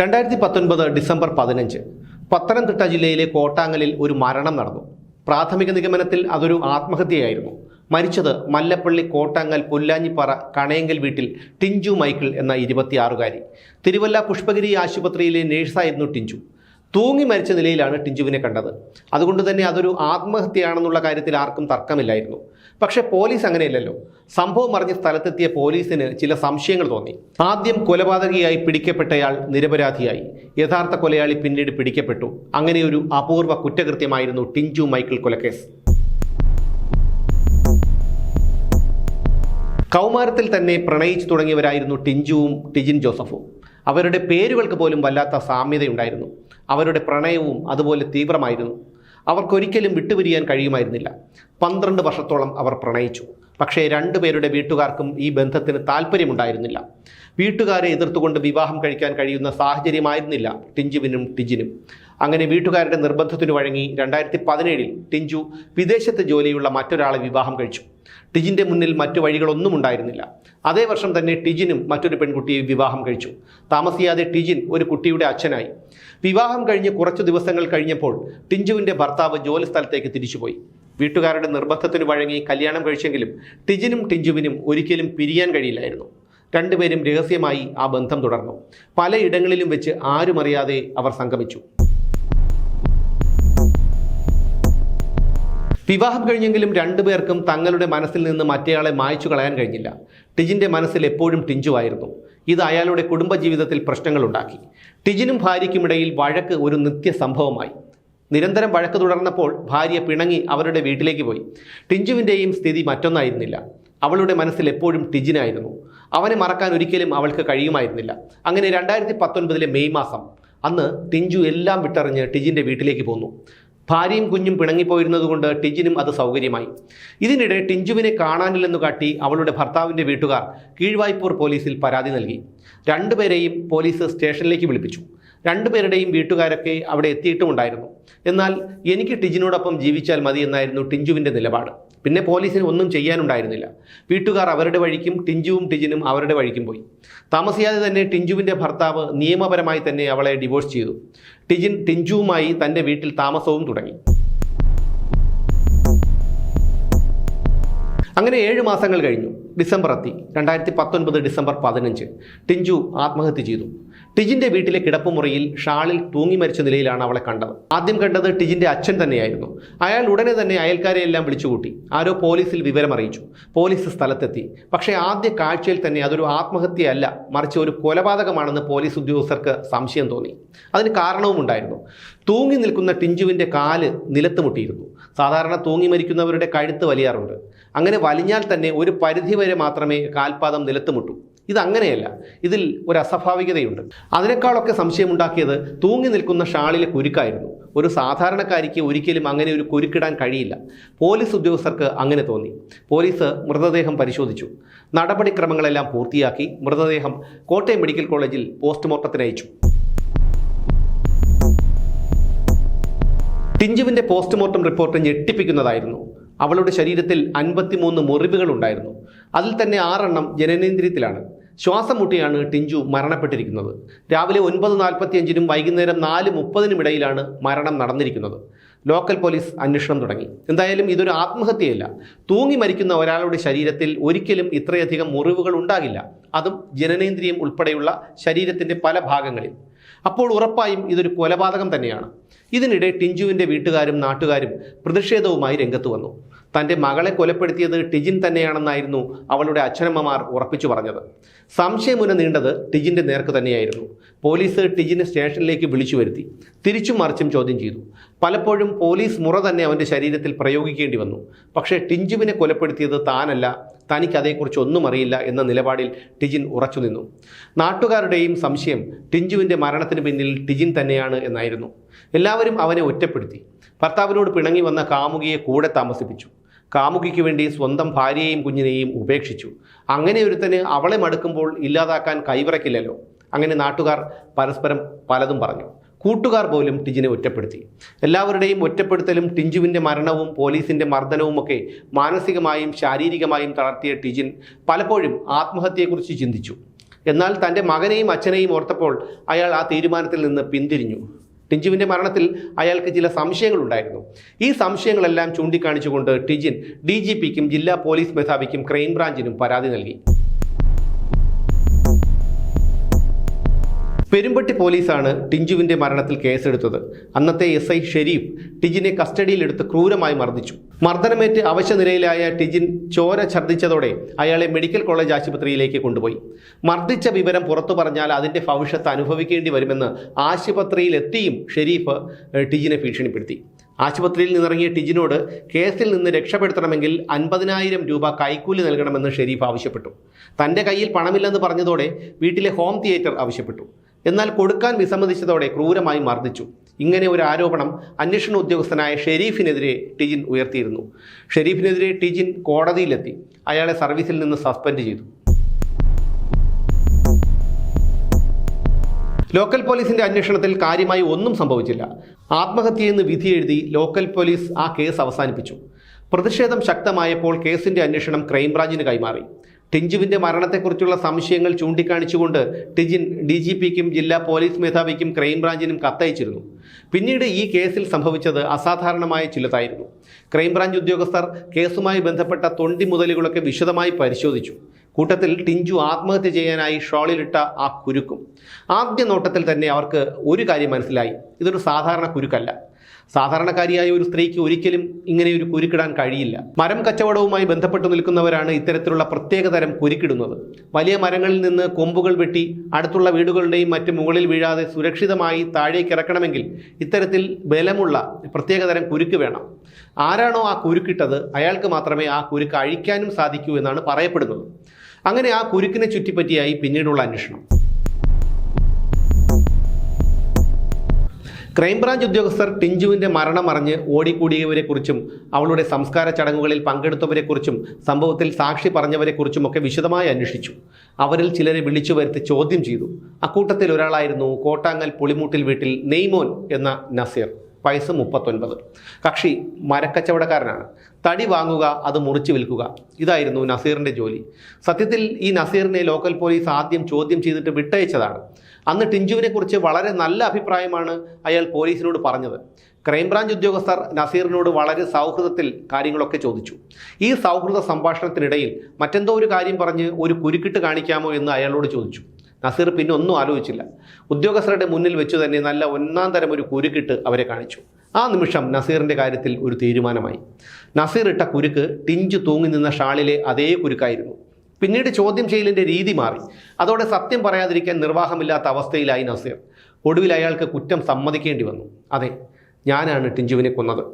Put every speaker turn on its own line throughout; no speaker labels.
രണ്ടായിരത്തി പത്തൊൻപത് ഡിസംബർ പതിനഞ്ച് പത്തനംതിട്ട ജില്ലയിലെ കോട്ടാങ്ങലിൽ ഒരു മരണം നടന്നു. പ്രാഥമിക നിഗമനത്തിൽ അതൊരു ആത്മഹത്യയായിരുന്നു. മരിച്ചത് മല്ലപ്പള്ളി കോട്ടാങ്ങൽ പുല്ലാഞ്ഞിപ്പാറ കണയങ്കൽ വീട്ടിൽ ടിഞ്ചു മൈക്കിൾ എന്ന ഇരുപത്തിയാറുകാരി. തിരുവല്ല പുഷ്പഗിരി ആശുപത്രിയിലെ നേഴ്സായിരുന്നു ടിഞ്ചു. തൂങ്ങി മരിച്ച നിലയിലാണ് ടിഞ്ചുവിനെ കണ്ടത്. അതുകൊണ്ട് തന്നെ അതൊരു ആത്മഹത്യയാണെന്നുള്ള കാര്യത്തിൽ ആർക്കും തർക്കമില്ലായിരുന്നു. പക്ഷേ പോലീസ് അങ്ങനെയല്ലല്ലോ. സംഭവം അറിഞ്ഞ സ്ഥലത്തെത്തിയ പോലീസിന് ചില സംശയങ്ങൾ തോന്നി. ആദ്യം കൊലപാതകിയായി പിടിക്കപ്പെട്ടയാൾ നിരപരാധിയായി. യഥാർത്ഥ കൊലയാളി പിന്നീട് പിടിക്കപ്പെട്ടു. അങ്ങനെയൊരു അപൂർവ കുറ്റകൃത്യമായിരുന്നു ടിഞ്ചു മൈക്കിൾ കൊലക്കേസ്. കൗമാരത്തിൽ തന്നെ പ്രണയിച്ചു തുടങ്ങിയവരായിരുന്നു ടിഞ്ചുവും ടിജിൻ ജോസഫും. അവരുടെ പേരുകൾക്ക് പോലും വല്ലാത്ത സാമ്യതയുണ്ടായിരുന്നു. അവരുടെ പ്രണയവും അതുപോലെ തീവ്രമായിരുന്നു. അവർക്കൊരിക്കലും വിട്ടുപിരിയാൻ കഴിയുമായിരുന്നില്ല. പന്ത്രണ്ട് വർഷത്തോളം അവർ പ്രണയിച്ചു. പക്ഷേ രണ്ടുപേരുടെ വീട്ടുകാർക്കും ഈ ബന്ധത്തിന് താല്പര്യമുണ്ടായിരുന്നില്ല വീട്ടുകാരെ എതിർത്തുകൊണ്ട് വിവാഹം കഴിക്കാൻ കഴിയുന്ന സാഹചര്യമായിരുന്നില്ല ടിഞ്ചുവിനും ടിജിനും. അങ്ങനെ വീട്ടുകാരുടെ നിർബന്ധത്തിനു വഴങ്ങി രണ്ടായിരത്തി പതിനേഴിൽ ടിഞ്ചു വിദേശത്ത് ജോലിയുള്ള മറ്റൊരാളെ വിവാഹം കഴിച്ചു. ടിജിന്റെ മുന്നിൽ മറ്റു വഴികളൊന്നും ഉണ്ടായിരുന്നില്ല. അതേ വർഷം തന്നെ ടിജിനും മറ്റൊരു പെൺകുട്ടിയെ വിവാഹം കഴിച്ചു. താമസിയാതെ ടിജിൻ ഒരു കുട്ടിയുടെ അച്ഛനായി. വിവാഹം കഴിഞ്ഞ് കുറച്ചു ദിവസങ്ങൾ കഴിഞ്ഞപ്പോൾ ടിഞ്ചുവിന്റെ ഭർത്താവ് ജോലി സ്ഥലത്തേക്ക് തിരിച്ചുപോയി. വീട്ടുകാരുടെ നിർബന്ധത്തിന് വഴങ്ങി കല്യാണം കഴിച്ചെങ്കിലും ടിജിനും ടിഞ്ചുവിനും ഒരിക്കലും പിരിയാൻ കഴിയില്ലായിരുന്നു. രണ്ടുപേരും രഹസ്യമായി ആ ബന്ധം തുടർന്നു. പലയിടങ്ങളിലും വെച്ച് ആരും അറിയാതെ അവർ സംഗമിച്ചു. വിവാഹം കഴിഞ്ഞെങ്കിലും രണ്ടുപേർക്കും തങ്ങളുടെ മനസ്സിൽ നിന്ന് മറ്റേയാളെ മായ്ച്ചു കളയാൻ കഴിഞ്ഞില്ല. ടിജിന്റെ മനസ്സിൽ എപ്പോഴും ടിഞ്ചുവായിരുന്നു ഇത് അയാളുടെ കുടുംബജീവിതത്തിൽ പ്രശ്നങ്ങളുണ്ടാക്കി ടിജിനും ഭാര്യയ്ക്കുമിടയിൽ വഴക്ക് ഒരു നിത്യ സംഭവമായി. നിരന്തരം വഴക്ക് തുടർന്നപ്പോൾ ഭാര്യ പിണങ്ങി അവരുടെ വീട്ടിലേക്ക് പോയി. ടിഞ്ചുവിന്റെയും സ്ഥിതി മറ്റൊന്നായിരുന്നില്ല. അവളുടെ മനസ്സിൽ എപ്പോഴും ടിജിനായിരുന്നു. അവനെ മറക്കാൻ ഒരിക്കലും അവൾക്ക് കഴിയുമായിരുന്നില്ല. അങ്ങനെ രണ്ടായിരത്തി പത്തൊൻപതിലെ മെയ് മാസം അന്ന് ടിഞ്ചു എല്ലാം വിട്ടറിഞ്ഞ് ടിജിന്റെ വീട്ടിലേക്ക് പോന്നു. ഭാര്യയും കുഞ്ഞും പിണങ്ങിപ്പോയിരുന്നതുകൊണ്ട് ടിജിനും അത് സൗകര്യമായി. ഇതിനിടെ ടിഞ്ചുവിനെ കാണാനില്ലെന്നു കാട്ടി അവളുടെ ഭർത്താവിന്റെ വീട്ടുകാർ കീഴ്വായ്പൂർ പോലീസിൽ പരാതി നൽകി. രണ്ടുപേരെയും പോലീസ് സ്റ്റേഷനിലേക്ക് വിളിപ്പിച്ചു. രണ്ടുപേരുടെയും വീട്ടുകാരൊക്കെ അവിടെ എത്തിയിട്ടുമുണ്ടായിരുന്നു. എന്നാൽ എനിക്ക് ടിജിനോടൊപ്പം ജീവിച്ചാൽ മതി എന്നായിരുന്നു ടിഞ്ചുവിന്റെ നിലപാട്. പിന്നെ പോലീസിന് ഒന്നും ചെയ്യാനുണ്ടായിരുന്നില്ല. വീട്ടുകാർ അവരുടെ വഴിക്കും ടിഞ്ചുവും ടിജിനും അവരുടെ വഴിക്കും പോയി. താമസിയാതെ തന്നെ ടിഞ്ചുവിന്റെ ഭർത്താവ് നിയമപരമായി തന്നെ അവളെ ഡിവോഴ്സ് ചെയ്തു. ടിജിൻ ടിഞ്ചുവുമായി തന്റെ വീട്ടിൽ താമസവും തുടങ്ങി. അങ്ങനെ ഏഴ് മാസങ്ങൾ കഴിഞ്ഞു. ഡിസംബർ എത്തി രണ്ടായിരത്തി പത്തൊൻപത് ഡിസംബർ പതിനഞ്ച്. ടിഞ്ചു ആത്മഹത്യ ചെയ്തു. ടിജിന്റെ വീട്ടിലെ കിടപ്പുമുറിയിൽ ഷാളിൽ തൂങ്ങി മരിച്ച നിലയിലാണ് അവളെ കണ്ടത്. ആദ്യം കണ്ടത് ടിജിന്റെ അച്ഛൻ തന്നെയായിരുന്നു. അയാൾ ഉടനെ തന്നെ അയൽക്കാരെ എല്ലാം വിളിച്ചുകൂട്ടി. ആരോ പോലീസിൽ വിവരം അറിയിച്ചു. പോലീസ് സ്ഥലത്തെത്തി. പക്ഷേ ആദ്യ കാഴ്ചയിൽ തന്നെ അതൊരു ആത്മഹത്യയല്ല മറിച്ച് ഒരു കൊലപാതകമാണെന്ന് പോലീസ് ഉദ്യോഗസ്ഥർക്ക് സംശയം തോന്നി. അതിന് കാരണവും ഉണ്ടായിരുന്നു തൂങ്ങി നിൽക്കുന്ന ടിഞ്ചുവിന്റെ കാൽ നിലത്ത് മുട്ടിയിരുന്നു. സാധാരണ തൂങ്ങി മരിക്കുന്നവരുടെ കഴുത്ത് വലിയാറുണ്ട്. അങ്ങനെ വലിഞ്ഞാൽ തന്നെ ഒരു പരിധി വരെ മാത്രമേ കാൽപാദം നിലത്ത് മുട്ടൂ ഇതങ്ങനെയല്ല. ഇതിൽ ഒരു അസ്വാഭാവികതയുണ്ട്. അതിനേക്കാളൊക്കെ സംശയമുണ്ടാക്കിയത് തൂങ്ങി നിൽക്കുന്ന ഷാളിലെ കുരുക്കായിരുന്നു. ഒരു സാധാരണക്കാരിക്ക് ഒരിക്കലും അങ്ങനെ ഒരു കുരുക്കിടാൻ കഴിയില്ല. പോലീസ് ഉദ്യോഗസ്ഥർക്ക് അങ്ങനെ തോന്നി. പോലീസ് മൃതദേഹം പരിശോധിച്ചു. നടപടിക്രമങ്ങളെല്ലാം പൂർത്തിയാക്കി മൃതദേഹം കോട്ടയം മെഡിക്കൽ കോളേജിൽ പോസ്റ്റ്മോർട്ടത്തിന് അയച്ചു. ടിഞ്ചുവിന്റെ പോസ്റ്റ്മോർട്ടം റിപ്പോർട്ട് ഞെട്ടിപ്പിക്കുന്നതായിരുന്നു. അവളുടെ ശരീരത്തിൽ അൻപത്തിമൂന്ന് മുറിവുകൾ ഉണ്ടായിരുന്നു അതിൽ തന്നെ ആറെണ്ണം ജനനേന്ദ്രിയത്തിലാണ്. ശ്വാസം മുട്ടിയാണ് ടിഞ്ചു മരണപ്പെട്ടിരിക്കുന്നത്. രാവിലെ ഒൻപത് നാൽപ്പത്തിയഞ്ചിനും വൈകുന്നേരം നാല് മുപ്പതിനും ഇടയിലാണ് മരണം നടന്നിരിക്കുന്നത്. ലോക്കൽ പോലീസ് അന്വേഷണം തുടങ്ങി. എന്തായാലും ഇതൊരു ആത്മഹത്യയല്ല. തൂങ്ങി മരിക്കുന്ന ഒരാളുടെ ശരീരത്തിൽ ഒരിക്കലും ഇത്രയധികം മുറിവുകൾ ഉണ്ടാകില്ല. അതും ജനനേന്ദ്രിയം ഉൾപ്പെടെയുള്ള ശരീരത്തിന്റെ പല ഭാഗങ്ങളിൽ. അപ്പോൾ ഉറപ്പായും ഇതൊരു കൊലപാതകം തന്നെയാണ്. ഇതിനിടെ ടിഞ്ചുവിന്റെ വീട്ടുകാരും നാട്ടുകാരും പ്രതിഷേധവുമായി രംഗത്ത് വന്നു. തന്റെ മകളെ കൊലപ്പെടുത്തിയത് ടിജിൻ തന്നെയാണെന്നായിരുന്നു അവളുടെ അച്ഛനമ്മമാർ ഉറപ്പിച്ചു പറഞ്ഞത്. സംശയമുന നീണ്ടത് ടിജിന്റെ നേർക്ക് തന്നെയായിരുന്നു. പോലീസ് ടിജിനെ സ്റ്റേഷനിലേക്ക് വിളിച്ചു വരുത്തി. തിരിച്ചും മറിച്ചും ചോദ്യം ചെയ്തു. പലപ്പോഴും പോലീസ് മുറ തന്നെ അവന്റെ ശരീരത്തിൽ പ്രയോഗിക്കേണ്ടി വന്നു. പക്ഷേ ടിഞ്ചുവിനെ കൊലപ്പെടുത്തിയത് താനല്ല തനിക്ക് അതേക്കുറിച്ച് ഒന്നും അറിയില്ല എന്ന നിലപാടിൽ ടിജിൻ ഉറച്ചു നിന്നു നാട്ടുകാരുടെയും സംശയം ടിഞ്ചുവിന്റെ മരണത്തിന് പിന്നിൽ ടിജിൻ തന്നെയാണ് എന്നായിരുന്നു. എല്ലാവരും അവനെ ഒറ്റപ്പെടുത്തി. ഭർത്താവിനോട് പിണങ്ങി വന്ന കാമുകിയെ കൂടെ താമസിപ്പിച്ചു. കാമുകിക്ക് വേണ്ടി സ്വന്തം ഭാര്യയെയും കുഞ്ഞിനെയും ഉപേക്ഷിച്ചു. അങ്ങനെ ഒരുത്തന് അവളെ മടുക്കുമ്പോൾ ഇല്ലാതാക്കാൻ കൈവിറക്കില്ലല്ലോ. അങ്ങനെ നാട്ടുകാർ പരസ്പരം പലതും പറഞ്ഞു. കൂട്ടുകാർ പോലും ടിജിനെ ഒറ്റപ്പെടുത്തി. എല്ലാവരുടെയും ഒറ്റപ്പെടുത്തലും ടിഞ്ചുവിന്റെ മരണവും പോലീസിന്റെ മർദ്ദനവുമൊക്കെ മാനസികമായും ശാരീരികമായും തളർത്തിയ ടിജിൻ പലപ്പോഴും ആത്മഹത്യയെക്കുറിച്ച് ചിന്തിച്ചു. എന്നാൽ തന്റെ മകനെയും അച്ഛനെയും ഓർത്തപ്പോൾ അയാൾ ആ തീരുമാനത്തിൽ നിന്ന് പിന്തിരിഞ്ഞു. ടിഞ്ചുവിന്റെ മരണത്തിൽ അയാൾക്ക് ചില സംശയങ്ങളുണ്ടായിരുന്നു. ഈ സംശയങ്ങളെല്ലാം ചൂണ്ടിക്കാണിച്ചുകൊണ്ട് ടിജിൻ ഡി ജി പിക്കും ജില്ലാ പോലീസ് മേധാവിക്കും ക്രൈംബ്രാഞ്ചിനും പരാതി നൽകി. പെരുമ്പട്ടി പോലീസാണ് ടിഞ്ചുവിന്റെ മരണത്തിൽ കേസെടുത്തത്. അന്നത്തെ എസ് ഐ ഷെരീഫ് ടിജിനെ കസ്റ്റഡിയിലെടുത്ത് ക്രൂരമായി മർദ്ദിച്ചു. മർദ്ദനമേറ്റ് അവശനിലയിലായ ടിജിൻ ചോര ഛർദ്ദിച്ചതോടെ അയാളെ മെഡിക്കൽ കോളേജ് ആശുപത്രിയിലേക്ക് കൊണ്ടുപോയി. മർദ്ദിച്ച വിവരം പുറത്തു പറഞ്ഞാൽ അതിന്റെ ഭവിഷ്യത്ത് അനുഭവിക്കേണ്ടി വരുമെന്ന് ആശുപത്രിയിലെത്തിയും ഷെരീഫ് ടിജിനെ ഭീഷണിപ്പെടുത്തി. ആശുപത്രിയിൽ നിന്നിറങ്ങിയ ടിജിനോട് കേസിൽ നിന്ന് രക്ഷപ്പെടുത്തണമെങ്കിൽ അൻപതിനായിരം രൂപ കൈക്കൂലി നൽകണമെന്ന് ഷെരീഫ് ആവശ്യപ്പെട്ടു. തന്റെ കയ്യിൽ പണമില്ലെന്ന് പറഞ്ഞതോടെ വീട്ടിലെ ഹോം തിയേറ്റർ ആവശ്യപ്പെട്ടു. എന്നാൽ കൊടുക്കാൻ വിസമ്മതിച്ചതോടെ ക്രൂരമായി മർദ്ദിച്ചു. ഇങ്ങനെ ഒരു ആരോപണം അന്വേഷണ ഉദ്യോഗസ്ഥനായ ഷെരീഫിനെതിരെ ടിജിൻ ഉയർത്തിയിരുന്നു. ഷെരീഫിനെതിരെ ടിജിൻ കോടതിയിലെത്തി. അയാളെ സർവീസിൽ നിന്ന് സസ്പെൻഡ് ചെയ്തു. ലോക്കൽ പോലീസിന്റെ അന്വേഷണത്തിൽ കാര്യമായി ഒന്നും സംഭവിച്ചില്ല. ആത്മഹത്യയെന്ന് വിധി എഴുതി ലോക്കൽ പോലീസ് ആ കേസ് അവസാനിപ്പിച്ചു. പ്രതിഷേധം ശക്തമായപ്പോൾ കേസിന്റെ അന്വേഷണം ക്രൈംബ്രാഞ്ചിന് കൈമാറി. ടിഞ്ചുവിന്റെ മരണത്തെക്കുറിച്ചുള്ള സംശയങ്ങൾ ചൂണ്ടിക്കാണിച്ചുകൊണ്ട് ടിജിൻ ഡി ജി പിക്കും ജില്ലാ പോലീസ് മേധാവിക്കും ക്രൈംബ്രാഞ്ചിനും കത്തയച്ചിരുന്നു. പിന്നീട് ഈ കേസിൽ സംഭവിച്ചത് അസാധാരണമായ ചിലതായിരുന്നു. ക്രൈംബ്രാഞ്ച് ഉദ്യോഗസ്ഥർ കേസുമായി ബന്ധപ്പെട്ട തൊണ്ടി മുതലുകളൊക്കെ വിശദമായി പരിശോധിച്ചു. കൂട്ടത്തിൽ ടിഞ്ചു ആത്മഹത്യ ചെയ്യാനായി ഷോളിലിട്ട ആ കുരുക്കും. ആദ്യ നോട്ടത്തിൽ തന്നെ അവർക്ക് ഒരു കാര്യം മനസ്സിലായി. ഇതൊരു സാധാരണ കുരുക്കല്ല. സാധാരണക്കാരിയായ ഒരു സ്ത്രീക്ക് ഒരിക്കലും ഇങ്ങനെ ഒരു കുരുക്കിടാൻ കഴിയില്ല. മരം കച്ചവടവുമായി ബന്ധപ്പെട്ടു നിൽക്കുന്നവരാണ് ഇത്തരത്തിലുള്ള പ്രത്യേകതരം കുരുക്കിടുന്നത്. വലിയ മരങ്ങളിൽ നിന്ന് കൊമ്പുകൾ വെട്ടി അടുത്തുള്ള വീടുകളുടെയും മറ്റ് മുകളിൽ വീഴാതെ സുരക്ഷിതമായി താഴേക്ക് ഇറക്കണമെങ്കിൽ ഇത്തരത്തിൽ ബലമുള്ള പ്രത്യേകതരം കുരുക്ക് വേണം. ആരാണോ ആ കുരുക്കിട്ടത് അയാൾക്ക് മാത്രമേ ആ കുരുക്ക് അഴിക്കാനും സാധിക്കൂ എന്നാണ് പറയപ്പെടുന്നത്. അങ്ങനെ ആ കുരുക്കിനെ ചുറ്റിപ്പറ്റിയായി പിന്നീടുള്ള അന്വേഷണം. ക്രൈംബ്രാഞ്ച് ഉദ്യോഗസ്ഥർ ടിഞ്ചുവിന്റെ മരണമറിഞ്ഞ് ഓടിക്കൂടിയവരെക്കുറിച്ചും അവളുടെ സംസ്കാര ചടങ്ങുകളിൽ പങ്കെടുത്തവരെക്കുറിച്ചും സംഭവത്തിൽ സാക്ഷി പറഞ്ഞവരെക്കുറിച്ചുമൊക്കെ വിശദമായി അന്വേഷിച്ചു. അവരിൽ ചിലരെ വിളിച്ചു വരുത്തി ചോദ്യം ചെയ്തു. അക്കൂട്ടത്തിൽ ഒരാളായിരുന്നു കോട്ടാങ്ങൽ പുളിമൂട്ടിൽ വീട്ടിൽ നെയ്മോൻ എന്ന നസീർ. വയസ്സ് മുപ്പത്തൊൻപത്. കക്ഷി മരക്കച്ചവടക്കാരനാണ്. തടി വാങ്ങുക അത് മുറിച്ചു വിൽക്കുക. ഇതായിരുന്നു നസീറിന്റെ ജോലി. സത്യത്തിൽ ഈ നസീറിനെ ലോക്കൽ പോലീസ് ആദ്യം ചോദ്യം ചെയ്തിട്ട് വിട്ടയച്ചതാണ്. അന്ന് ടിഞ്ചുവിനെ കുറിച്ച് വളരെ നല്ല അഭിപ്രായമാണ് അയാൾ പോലീസിനോട് പറഞ്ഞത്. ക്രൈംബ്രാഞ്ച് ഉദ്യോഗസ്ഥർ നസീറിനോട് വളരെ സൗഹൃദത്തിൽ കാര്യങ്ങളൊക്കെ ചോദിച്ചു. ഈ സൗഹൃദ സംഭാഷണത്തിനിടയിൽ മറ്റെന്തോ ഒരു കാര്യം പറഞ്ഞ് ഒരു കുരുക്കിട്ട് കാണിക്കാമോ എന്ന് അയാളോട് ചോദിച്ചു. നസീർ പിന്നെ ഒന്നും ആലോചിച്ചില്ല. ഉദ്യോഗസ്ഥരുടെ മുന്നിൽ വെച്ച് തന്നെ നല്ല ഒന്നാം തരം ഒരു കുരുക്കിട്ട് അവരെ കാണിച്ചു. ആ നിമിഷം നസീറിന്റെ കാര്യത്തിൽ ഒരു തീരുമാനമായി. നസീർ ഇട്ട കുരുക്ക് ടിഞ്ചു തൂങ്ങി നിന്ന ഷാളിലെ അതേ കുരുക്കായിരുന്നു. പിന്നീട് ചോദ്യം ചെയ്യലിന്റെ രീതി മാറി. അതോടെ സത്യം പറയാതിരിക്കാൻ നിർവാഹമില്ലാത്ത അവസ്ഥയിലായി നസീർ. ഒടുവിൽ അയാൾക്ക് കുറ്റം സമ്മതിക്കേണ്ടി വന്നു. അതെ ഞാനാണ് ടിഞ്ചുവിനെ കൊന്നത്.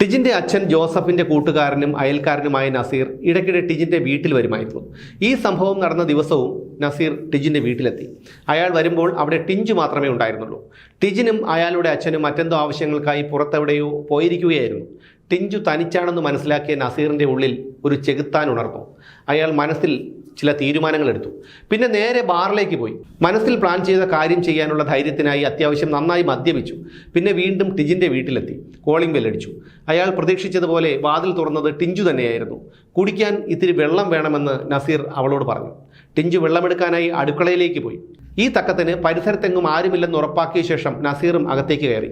ടിജിന്റെ അച്ഛൻ ജോസഫിന്റെ കൂട്ടുകാരനും അയൽക്കാരനുമായ നസീർ ഇടയ്ക്കിടെ ടിജിന്റെ വീട്ടിൽ വരുമായിരുന്നു. ഈ സംഭവം നടന്ന ദിവസവും നസീർ ടിജിന്റെ വീട്ടിലെത്തി. അയാൾ വരുമ്പോൾ അവിടെ ടിഞ്ചു മാത്രമേ ഉണ്ടായിരുന്നുള്ളൂ. ടിജിനും അയാളുടെ അച്ഛനും മറ്റെന്തോ ആവശ്യങ്ങൾക്കായി പുറത്തെവിടെയോ പോയിരിക്കുകയായിരുന്നു. ടിഞ്ചു തനിച്ചാണെന്ന് മനസ്സിലാക്കിയ നസീറിന്റെ ഉള്ളിൽ ഒരു ചെകുത്താൻ ഉണർന്നു. അയാൾ മനസ്സിൽ ചില തീരുമാനങ്ങൾ എടുത്തു. പിന്നെ നേരെ ബാറിലേക്ക് പോയി. മനസ്സിൽ പ്ലാൻ ചെയ്ത കാര്യം ചെയ്യാനുള്ള ധൈര്യത്തിനായി അത്യാവശ്യം നന്നായി മദ്യപിച്ചു. പിന്നെ വീണ്ടും ടിജിന്റെ വീട്ടിലെത്തി. കോളിംഗ് ബെല്ലടിച്ചു അയാൾ പ്രതീക്ഷിച്ചതുപോലെ വാതിൽ തുറന്നത് ടിഞ്ചു തന്നെയായിരുന്നു. കുടിക്കാൻ ഇത്തിരി വെള്ളം വേണമെന്ന് നസീർ അവളോട് പറഞ്ഞു. ടിഞ്ചു വെള്ളമെടുക്കാനായി അടുക്കളയിലേക്ക് പോയി. ഈ തക്കത്തിന് പരിസരത്തെങ്ങും ആരുമില്ലെന്ന് ഉറപ്പാക്കിയ ശേഷം നസീറും അകത്തേക്ക് കയറി.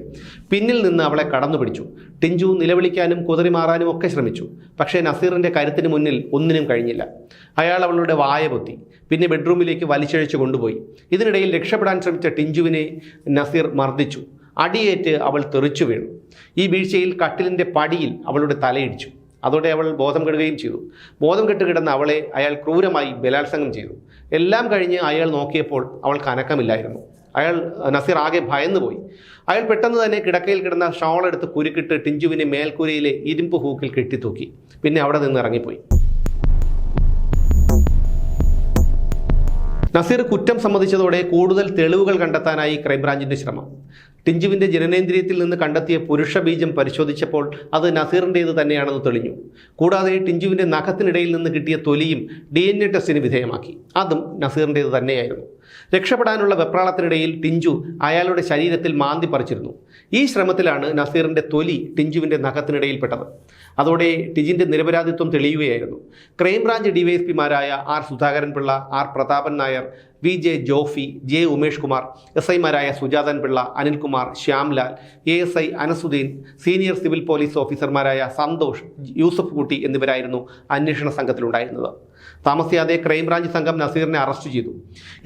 പിന്നിൽ നിന്ന് അവളെ കടന്നു പിടിച്ചു. ടിഞ്ചു നിലവിളിക്കാനും കുതിരി മാറാനും ഒക്കെ ശ്രമിച്ചു. പക്ഷേ നസീറിന്റെ കരുത്തിന് മുന്നിൽ ഒന്നിനും കഴിഞ്ഞില്ല. അയാൾ അവളുടെ വായ പൊത്തി. പിന്നെ ബെഡ്റൂമിലേക്ക് വലിച്ചഴിച്ചു കൊണ്ടുപോയി. ഇതിനിടയിൽ രക്ഷപ്പെടാൻ ശ്രമിച്ച ടിഞ്ചുവിനെ നസീർ മർദ്ദിച്ചു. അടിയേറ്റ് അവൾ തെറിച്ചു വീണു. ഈ വീഴ്ചയിൽ കട്ടിലിന്റെ പടിയിൽ അവളുടെ തലയിടിച്ചു. അതോടെ അവൾ ബോധം കെടുകയും ചെയ്തു. ബോധം കെട്ട് കിടന്ന അവളെ അയാൾ ക്രൂരമായി ബലാത്സംഗം ചെയ്തു. എല്ലാം കഴിഞ്ഞ് അയാൾ നോക്കിയപ്പോൾ അവൾക്ക് അനക്കമില്ലായിരുന്നു അയാൾ നസീർ ആകെ ഭയന്നുപോയി. അയാൾ പെട്ടെന്ന് തന്നെ കിടക്കയിൽ കിടന്ന ഷോൾ എടുത്ത് കുരുക്കിട്ട് ടിഞ്ചുവിനെ മേൽക്കൂരയിലെ ഇരുമ്പ് ഹൂക്കിൽ കെട്ടിത്തൂക്കി. പിന്നെ അവിടെ നിന്ന് ഇറങ്ങിപ്പോയി. നസീർ കുറ്റം സമ്മതിച്ചതോടെ കൂടുതൽ തെളിവുകൾ കണ്ടെത്താനായി ക്രൈംബ്രാഞ്ചിന്റെ ശ്രമം. ടിഞ്ചുവിന്റെ ജനനേന്ദ്രിയത്തിൽ നിന്ന് കണ്ടെത്തിയ പുരുഷ ബീജം പരിശോധിച്ചപ്പോൾ അത് നസീറിന്റേത് തന്നെയാണെന്ന് തെളിഞ്ഞു. കൂടാതെ ടിഞ്ചുവിന്റെ നഖത്തിനിടയിൽ നിന്ന് കിട്ടിയ തൊലിയും ഡി എൻ എ ടെസ്റ്റിന് വിധേയമാക്കി. അതും നസീറിന്റേത് തന്നെയായിരുന്നു. രക്ഷപ്പെടാനുള്ള വെപ്രാളത്തിനിടയിൽ ടിഞ്ചു അയാളുടെ ശരീരത്തിൽ മാന്തി പറിച്ചിരുന്നു. ഈ ശ്രമത്തിലാണ് നസീറിന്റെ തൊലി ടിഞ്ചുവിന്റെ നഖത്തിനിടയിൽപ്പെട്ടത്. അതോടെ ടിജിന്റെ നിരപരാധിത്വം തെളിയുകയായിരുന്നു. Crime branch ഡിവൈഎസ്പിമാരായ R Sudhakaran Pillai R Prathapan Nair V J Jofy J Umesh Kumar S ഐമാരായ Sujathan Pillai Anilkumar Shyamlal A S I Anasuddin senior civil police ഓഫീസർമാരായ സന്തോഷ് യൂസഫ് കുട്ടി എന്നിവരായിരുന്നു അന്വേഷണ സംഘത്തിലുണ്ടായിരുന്നത്. താമസിയാതെ ക്രൈംബ്രാഞ്ച് സംഘം നസീറിനെ അറസ്റ്റ് ചെയ്തു.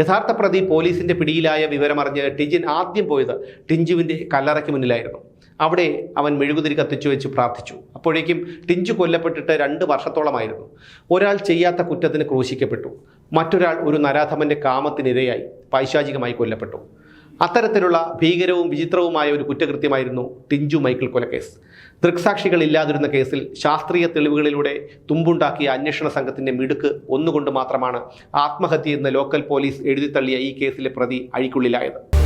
യഥാർത്ഥ പ്രതി പോലീസിന്റെ പിടിയിലായ വിവരമറിഞ്ഞ് ടിജിൻ ആദ്യം പോയത് ടിഞ്ചുവിന്റെ കല്ലറയ്ക്ക് മുന്നിലായിരുന്നു. അവിടെ അവൻ മെഴുകുതിരി കത്തിച്ചു വെച്ച് പ്രാർത്ഥിച്ചു. അപ്പോഴേക്കും ടിഞ്ചു കൊല്ലപ്പെട്ടിട്ട് രണ്ട് വർഷത്തോളമായിരുന്നു. ഒരാൾ ചെയ്യാത്ത കുറ്റത്തിന് ക്രൂശിക്കപ്പെട്ടു. മറ്റൊരാൾ ഒരു നരാധമന്റെ കാമത്തിനിരയായി പൈശാചികമായി കൊല്ലപ്പെട്ടു. അത്തരത്തിലുള്ള ഭീകരവും വിചിത്രവുമായ ഒരു കുറ്റകൃത്യമായിരുന്നു ടിഞ്ചു മൈക്കിൾ കൊലക്കേസ്. ദൃക്സാക്ഷികൾ ഇല്ലാതിരുന്ന കേസിൽ ശാസ്ത്രീയ തെളിവുകളിലൂടെ തുമ്പുണ്ടാക്കിയ അന്വേഷണ സംഘത്തിന്റെ മിടുക്ക് ഒന്നുകൊണ്ട് മാത്രമാണ് ആത്മഹത്യ എന്ന് ലോക്കൽ പോലീസ് എഴുതിത്തള്ളിയ ഈ കേസിലെ പ്രതി അഴിക്കുള്ളിലായത്.